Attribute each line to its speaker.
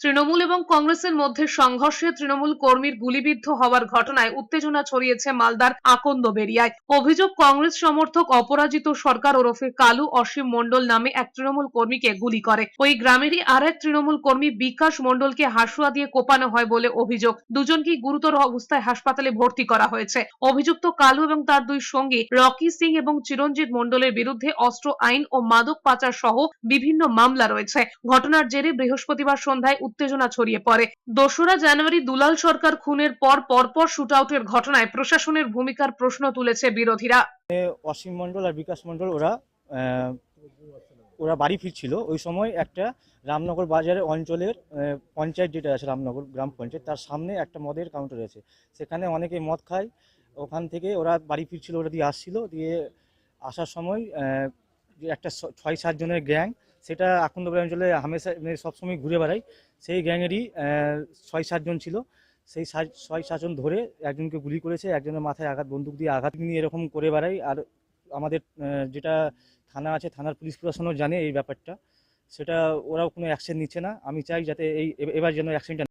Speaker 1: তৃণমূল এবং কংগ্রেসের মধ্যে সংঘর্ষে তৃণমূল কর্মীর গুলিবিদ্ধ হওয়ার ঘটনায় উত্তেজনা ছড়িয়েছে মালদার আকন্দ বেরিয়ায়। অভিযোগ, কংগ্রেস সমর্থক অপরাজিত সরকার ওরফে কালু অসীম মণ্ডল নামে এক তৃণমূল কর্মীকে গুলি করে। ওই গ্রামেরই আর এক তৃণমূল কর্মী বিকাশ মণ্ডলকে হাসুয়া দিয়ে কোপানো হয় বলে অভিযোগ। দুজনকেই গুরুতর অবস্থায় হাসপাতালে ভর্তি করা হয়েছে। অভিযুক্ত কালু এবং তার দুই সঙ্গী রকি সিং এবং চিরঞ্জিত মণ্ডলের বিরুদ্ধে অস্ত্র, আইন ও মাদক পাচার সহ বিভিন্ন মামলা রয়েছে। ঘটনার জেরে বৃহস্পতিবার সন্ধ্যায় উত্তেজনা ছড়িয়ে পড়ে। দোসরা জানুয়ারি দুলাল সরকার খুনের পর পরপর শুটআউটের ঘটনায় প্রশাসনের ভূমিকার প্রশ্ন তুলেছে বিরোধীরা।
Speaker 2: অসীম মণ্ডল আর বিকাশ মণ্ডল ওরা ওরা বাড়ি ফিরছিল। ওই সময় একটা রামনগর বাজারের অঞ্চলের পঞ্চায়েত যেটা আছে, রামনগর গ্রাম পঞ্চায়েত, তার সামনে একটা মদের কাউন্টার আছে সেখানে অনেকে মদ খায়। ওখান থেকে ওরা বাড়ি ফিরছিল, ওরা দিয়ে আসছিল। দিয়ে আসার সময় একটা ছয় সাত জনের গ্যাং সেটা আখন্দপুর অঞ্চলে হামেশা মানে সবসময় ঘুরে বেড়াই। সেই গ্যাংয়েরই ছয় সাতজন ছিল। সেই ছয় সাতজন ধরে একজনকে গুলি করেছে, একজনের মাথায় আঘাত, বন্দুক দিয়ে আঘাত নিয়ে এরকম করে বেড়াই। আর আমাদের যেটা থানা আছে, থানার পুলিশ প্রশাসনও জানে এই ব্যাপারটা। সেটা ওরাও কোনো অ্যাকশন নিচ্ছে না। আমি চাই যাতে এই এবার যেন অ্যাকশনটা